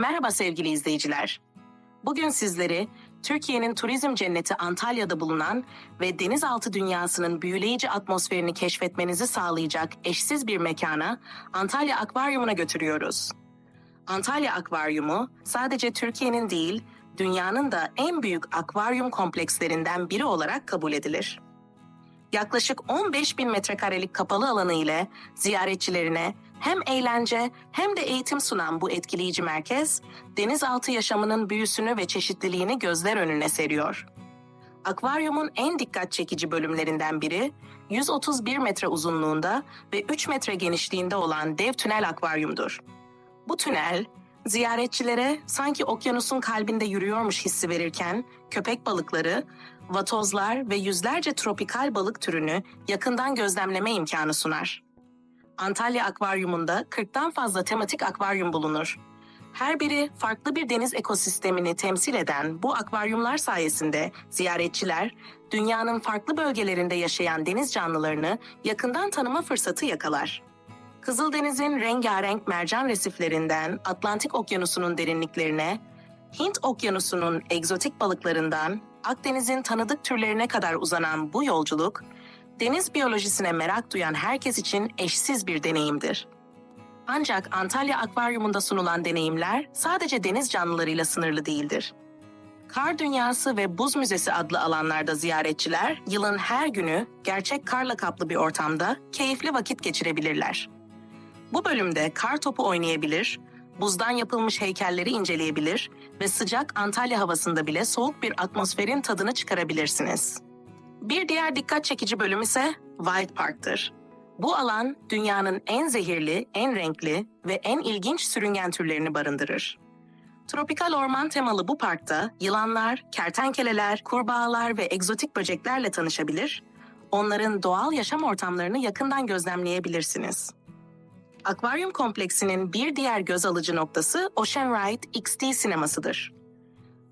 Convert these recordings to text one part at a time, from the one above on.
Merhaba sevgili izleyiciler. Bugün sizleri Türkiye'nin turizm cenneti Antalya'da bulunan ve denizaltı dünyasının büyüleyici atmosferini keşfetmenizi sağlayacak eşsiz bir mekana Antalya Akvaryumu'na götürüyoruz. Antalya Akvaryumu sadece Türkiye'nin değil, dünyanın da en büyük akvaryum komplekslerinden biri olarak kabul edilir. Yaklaşık 15 bin metrekarelik kapalı alanı ile ziyaretçilerine hem eğlence hem de eğitim sunan bu etkileyici merkez, denizaltı yaşamının büyüsünü ve çeşitliliğini gözler önüne seriyor. Akvaryumun en dikkat çekici bölümlerinden biri, 131 metre uzunluğunda ve 3 metre genişliğinde olan dev tünel akvaryumdur. Bu tünel, ziyaretçilere sanki okyanusun kalbinde yürüyormuş hissi verirken, köpek balıkları, vatozlar ve yüzlerce tropikal balık türünü yakından gözlemleme imkanı sunar. Antalya Akvaryumunda 40'tan fazla tematik akvaryum bulunur. Her biri farklı bir deniz ekosistemini temsil eden bu akvaryumlar sayesinde ziyaretçiler dünyanın farklı bölgelerinde yaşayan deniz canlılarını yakından tanıma fırsatı yakalar. Kızıldeniz'in rengarenk mercan resiflerinden Atlantik Okyanusu'nun derinliklerine, Hint Okyanusu'nun egzotik balıklarından Akdeniz'in tanıdık türlerine kadar uzanan bu yolculuk, deniz biyolojisine merak duyan herkes için eşsiz bir deneyimdir. Ancak Antalya Akvaryumunda sunulan deneyimler sadece deniz canlılarıyla sınırlı değildir. Kar Dünyası ve Buz Müzesi adlı alanlarda ziyaretçiler yılın her günü gerçek karla kaplı bir ortamda keyifli vakit geçirebilirler. Bu bölümde kar topu oynayabilir, buzdan yapılmış heykelleri inceleyebilir ve sıcak Antalya havasında bile soğuk bir atmosferin tadını çıkarabilirsiniz. Bir diğer dikkat çekici bölüm ise Wild Park'tır. Bu alan dünyanın en zehirli, en renkli ve en ilginç sürüngen türlerini barındırır. Tropikal orman temalı bu parkta yılanlar, kertenkeleler, kurbağalar ve egzotik böceklerle tanışabilir, onların doğal yaşam ortamlarını yakından gözlemleyebilirsiniz. Akvaryum kompleksinin bir diğer göz alıcı noktası Ocean Ride XD sinemasıdır.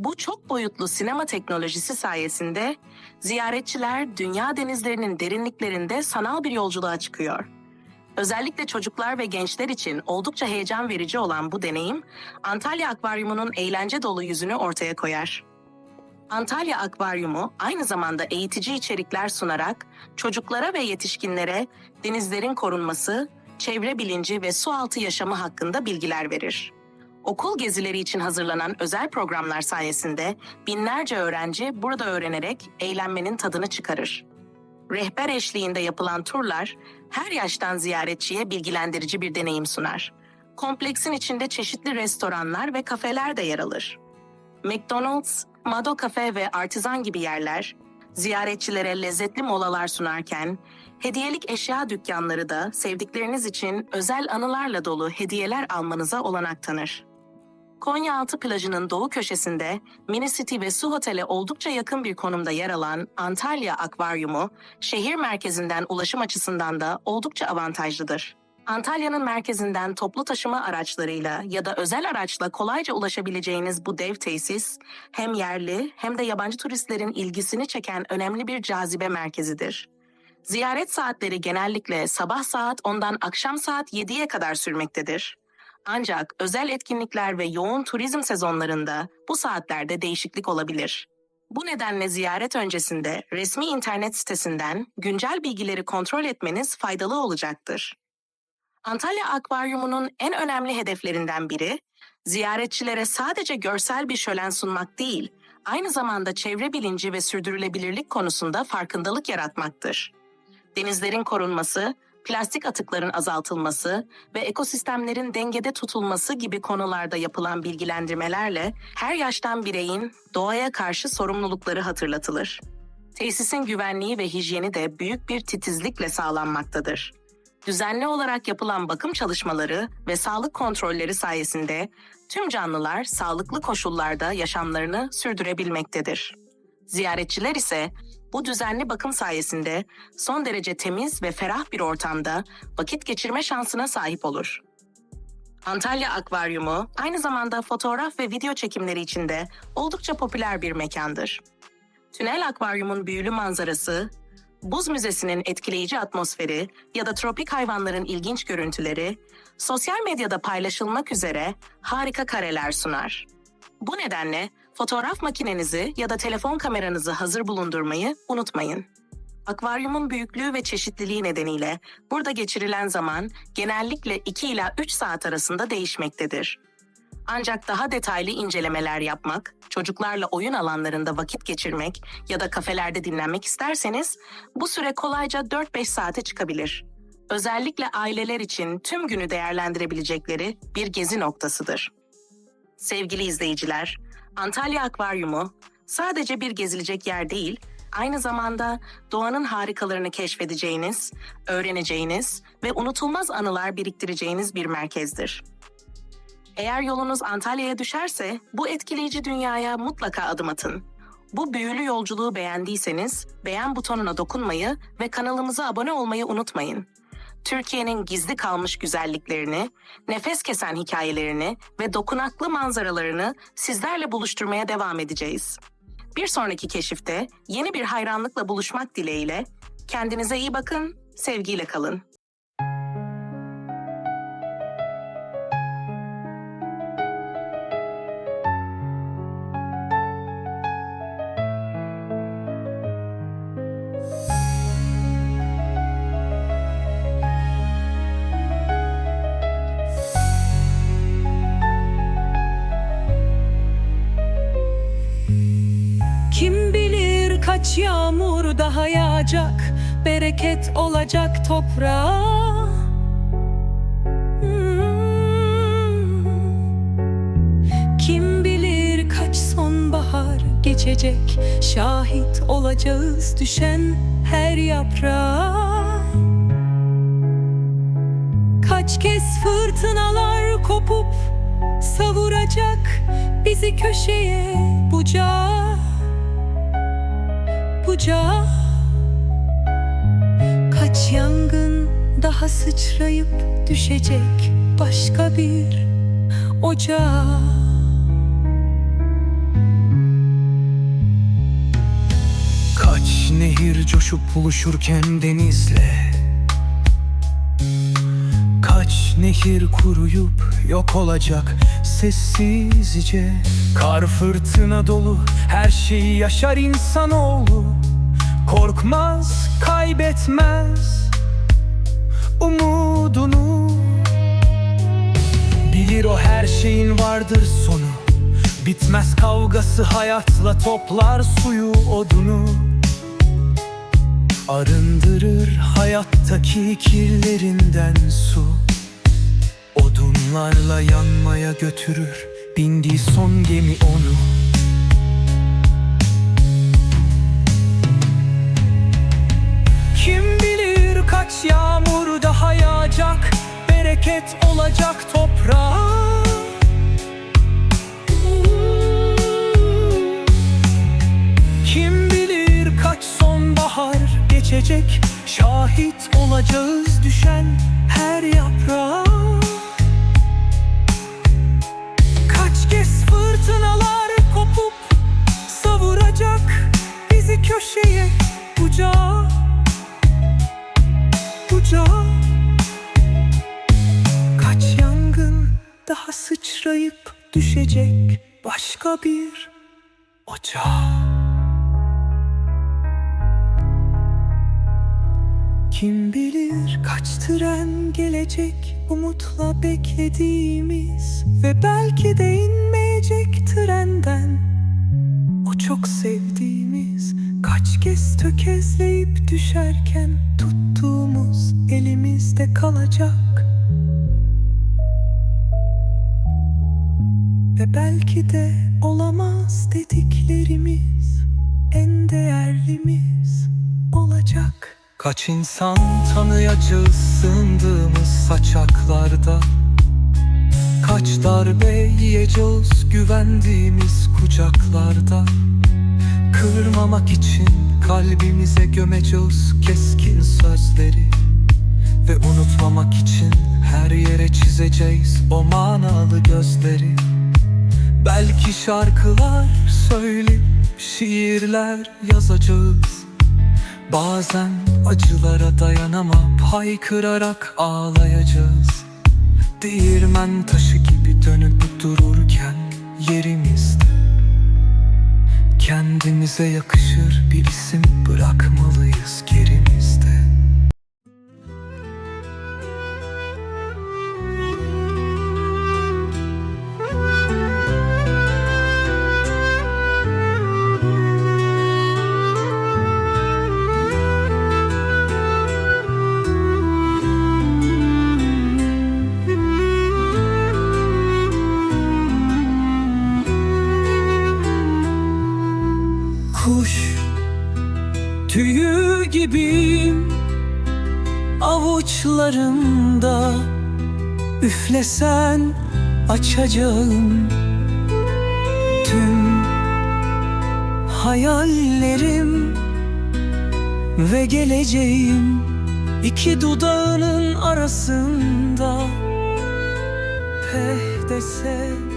Bu çok boyutlu sinema teknolojisi sayesinde ziyaretçiler dünya denizlerinin derinliklerinde sanal bir yolculuğa çıkıyor. Özellikle çocuklar ve gençler için oldukça heyecan verici olan bu deneyim, Antalya Akvaryumu'nun eğlence dolu yüzünü ortaya koyar. Antalya Akvaryumu aynı zamanda eğitici içerikler sunarak çocuklara ve yetişkinlere denizlerin korunması, çevre bilinci ve sualtı yaşamı hakkında bilgiler verir. Okul gezileri için hazırlanan özel programlar sayesinde binlerce öğrenci burada öğrenerek eğlenmenin tadını çıkarır. Rehber eşliğinde yapılan turlar her yaştan ziyaretçiye bilgilendirici bir deneyim sunar. Kompleksin içinde çeşitli restoranlar ve kafeler de yer alır. McDonald's, Mado Cafe ve Artisan gibi yerler ziyaretçilere lezzetli molalar sunarken hediyelik eşya dükkanları da sevdikleriniz için özel anılarla dolu hediyeler almanıza olanak tanır. Konyaaltı plajının doğu köşesinde Mini City ve Su Otel'e oldukça yakın bir konumda yer alan Antalya Akvaryumu, şehir merkezinden ulaşım açısından da oldukça avantajlıdır. Antalya'nın merkezinden toplu taşıma araçlarıyla ya da özel araçla kolayca ulaşabileceğiniz bu dev tesis, hem yerli hem de yabancı turistlerin ilgisini çeken önemli bir cazibe merkezidir. Ziyaret saatleri genellikle sabah saat 10'dan akşam saat 7'ye kadar sürmektedir. Ancak özel etkinlikler ve yoğun turizm sezonlarında bu saatlerde değişiklik olabilir. Bu nedenle ziyaret öncesinde resmi internet sitesinden güncel bilgileri kontrol etmeniz faydalı olacaktır. Antalya Akvaryumu'nun en önemli hedeflerinden biri, ziyaretçilere sadece görsel bir şölen sunmak değil, aynı zamanda çevre bilinci ve sürdürülebilirlik konusunda farkındalık yaratmaktır. Denizlerin korunması, plastik atıkların azaltılması ve ekosistemlerin dengede tutulması gibi konularda yapılan bilgilendirmelerle her yaştan bireyin doğaya karşı sorumlulukları hatırlatılır. Tesisin güvenliği ve hijyeni de büyük bir titizlikle sağlanmaktadır. Düzenli olarak yapılan bakım çalışmaları ve sağlık kontrolleri sayesinde tüm canlılar sağlıklı koşullarda yaşamlarını sürdürebilmektedir. Ziyaretçiler ise bu düzenli bakım sayesinde son derece temiz ve ferah bir ortamda vakit geçirme şansına sahip olur. Antalya Akvaryumu aynı zamanda fotoğraf ve video çekimleri için de oldukça popüler bir mekandır. Tünel akvaryumun büyülü manzarası, buz müzesinin etkileyici atmosferi ya da tropik hayvanların ilginç görüntüleri, sosyal medyada paylaşılmak üzere harika kareler sunar. Bu nedenle fotoğraf makinenizi ya da telefon kameranızı hazır bulundurmayı unutmayın. Akvaryumun büyüklüğü ve çeşitliliği nedeniyle burada geçirilen zaman genellikle 2 ila 3 saat arasında değişmektedir. Ancak daha detaylı incelemeler yapmak, çocuklarla oyun alanlarında vakit geçirmek ya da kafelerde dinlenmek isterseniz bu süre kolayca 4-5 saate çıkabilir. Özellikle aileler için tüm günü değerlendirebilecekleri bir gezi noktasıdır. Sevgili izleyiciler, Antalya Akvaryumu sadece bir gezilecek yer değil, aynı zamanda doğanın harikalarını keşfedeceğiniz, öğreneceğiniz ve unutulmaz anılar biriktireceğiniz bir merkezdir. Eğer yolunuz Antalya'ya düşerse bu etkileyici dünyaya mutlaka adım atın. Bu büyülü yolculuğu beğendiyseniz beğen butonuna dokunmayı ve kanalımıza abone olmayı unutmayın. Türkiye'nin gizli kalmış güzelliklerini, nefes kesen hikayelerini ve dokunaklı manzaralarını sizlerle buluşturmaya devam edeceğiz. Bir sonraki keşifte yeni bir hayranlıkla buluşmak dileğiyle kendinize iyi bakın, sevgiyle kalın. Bilir kaç yağmur daha yağacak? Bereket olacak toprağa. Hmm. Kim bilir kaç sonbahar geçecek? Şahit olacağız düşen her yaprağa. Kaç kez fırtınalar kopup savuracak bizi köşeye bucağa bucağa Kaç yangın daha sıçrayıp düşecek başka bir ocağa. Kaç nehir coşup buluşurken denizle. Kaç nehir kuruyup yok olacak sessizce. Kar fırtına dolu her şeyi yaşar insanoğlu kaybetmez umudunu. Bilir o her şeyin vardır sonu. Bitmez kavgası hayatla toplar suyu odunu. Arındırır hayattaki kirlerinden su. Odunlarla yanmaya götürür Bindiği son gemi onu Bereket olacak toprağa. Kim bilir kaç sonbahar geçecek Şahit olacağız düşen her yaprağa. Kaç kez fırtınalar kopup savuracak bizi köşeye bucağa Bucağa daha sıçrayıp düşecek başka bir ocağa. Kim bilir kaç tren gelecek umutla beklediğimiz Ve belki de inmeyecek trenden. O çok sevdiğimiz Kaç kez tökezleyip düşerken tuttuğumuz elimizde kalacak belki de olamaz dediklerimiz En değerlimiz olacak. Kaç insan tanıyacağız sığındığımız saçaklarda? Kaç darbe yiyeceğiz güvendiğimiz kucaklarda? Kırmamak için kalbimize gömeceğiz keskin sözleri. Ve unutmamak için her yere çizeceğiz o manalı gözleri Belki şarkılar söyleyip şiirler yazacağız. Bazen acılara dayanamam haykırarak ağlayacağız. Değirmen taşı gibi dönüp dururken yerimizde Kendimize yakışır bir isim bırakmalıyız gerimizde avuçlarımda Üflesen açacağım tüm hayallerim ve geleceğim iki dudağının arasında Peh dese